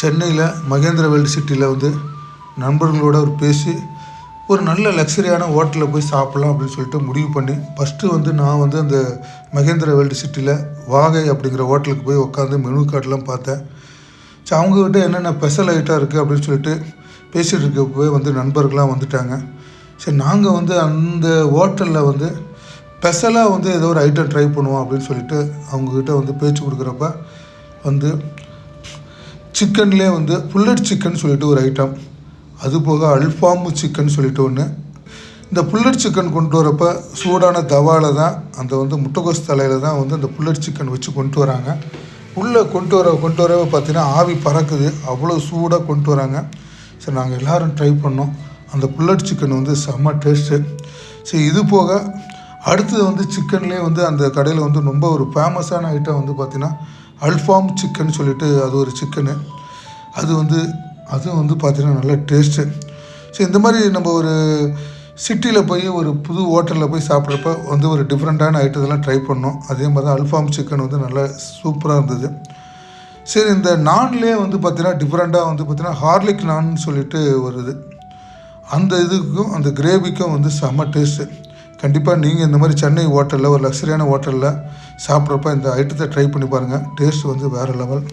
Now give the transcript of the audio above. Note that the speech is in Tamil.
சென்னையில் மகேந்திர வேர்ல்டு சிட்டியில் வந்து நண்பர்களோட ஒரு பேசி ஒரு நல்ல லக்ஸரியான ஹோட்டலில் போய் சாப்பிட்லாம் அப்படின்னு சொல்லிட்டு முடிவு பண்ணி ஃபஸ்ட்டு வந்து நான் வந்து அந்த மகேந்திர வேர்ல்டு சிட்டியில் வாகை அப்படிங்கிற ஹோட்டலுக்கு போய் உட்காந்து மெனு கார்டெலாம் பார்த்தேன். சரி அவங்கக்கிட்ட என்னென்ன ஸ்பெஷல் ஐட்டாக இருக்குது அப்படின்னு சொல்லிட்டு பேசிகிட்டு இருக்கப்போ வந்து நண்பர்கள்லாம் வந்துட்டாங்க. சரி நாங்கள் வந்து அந்த ஹோட்டலில் வந்து ஸ்பெஷலாக வந்து ஏதோ ஒரு ஐட்டம் ட்ரை பண்ணுவோம் அப்படின்னு சொல்லிட்டு அவங்கக்கிட்ட வந்து பேச்சு கொடுக்குறப்ப வந்து சிக்கன்லேயே வந்து புல்லட் சிக்கன் சொல்லிட்டு ஒரு ஐட்டம் அது போக அல்ஃபாமு சிக்கன் சொல்லிட்டு ஒன்று இந்த புல்லட் சிக்கன் கொண்டு வரப்ப சூடான தவாவில் தான் அந்த வந்து முட்டைகோஸ் தலையில் தான் வந்து அந்த புல்லட் சிக்கன் வச்சு கொண்டு வராங்க. உள்ளே கொண்டு வர கொண்டு வரவே பார்த்தீங்கன்னா ஆவி பறக்குது. அவ்வளோ சூடாக கொண்டு வராங்க. சரி நாங்கள் எல்லோரும் ட்ரை பண்ணோம். அந்த புல்லட் சிக்கன் வந்து செம்ம டேஸ்ட்டு சரி இது போக அடுத்தது வந்து சிக்கன்லேயே வந்து அந்த கடையில் வந்து ரொம்ப ஒரு ஃபேமஸான ஐட்டம் வந்து பார்த்திங்கன்னா அல்ஃபாம் சிக்கன் சொல்லிட்டு அது ஒரு சிக்கனு. அது வந்து அதுவும் வந்து பார்த்திங்கன்னா நல்ல டேஸ்ட்டு ஸோ இந்த மாதிரி நம்ம ஒரு சிட்டியில் போய் ஒரு புது ஹோட்டலில் போய் சாப்பிட்றப்ப வந்து ஒரு டிஃப்ரெண்ட்டான ஐட்டத்தெல்லாம் ட்ரை பண்ணோம். அதே மாதிரி தான் அல்ஃபாம் சிக்கன் வந்து நல்லா சூப்பராக இருந்தது. சரி இந்த நான்லேயே வந்து பார்த்திங்கன்னா டிஃப்ரெண்ட்டாக வந்து பார்த்திங்கன்னா ஹார்லிக் நான் சொல்லிட்டு வருது அந்த இதுக்கும் அந்த கிரேவிக்கும் வந்து செம்ம டேஸ்ட்டு கண்டிப்பாக நீங்கள் இந்த மாதிரி சென்னை ஹோட்டலில் ஒரு லக்ஸரியான ஹோட்டலில் சாப்பிட்றப்ப இந்த ஐட்டத்தை ட்ரை பண்ணி பாருங்கள் டேஸ்ட் வந்து வேறு லெவல்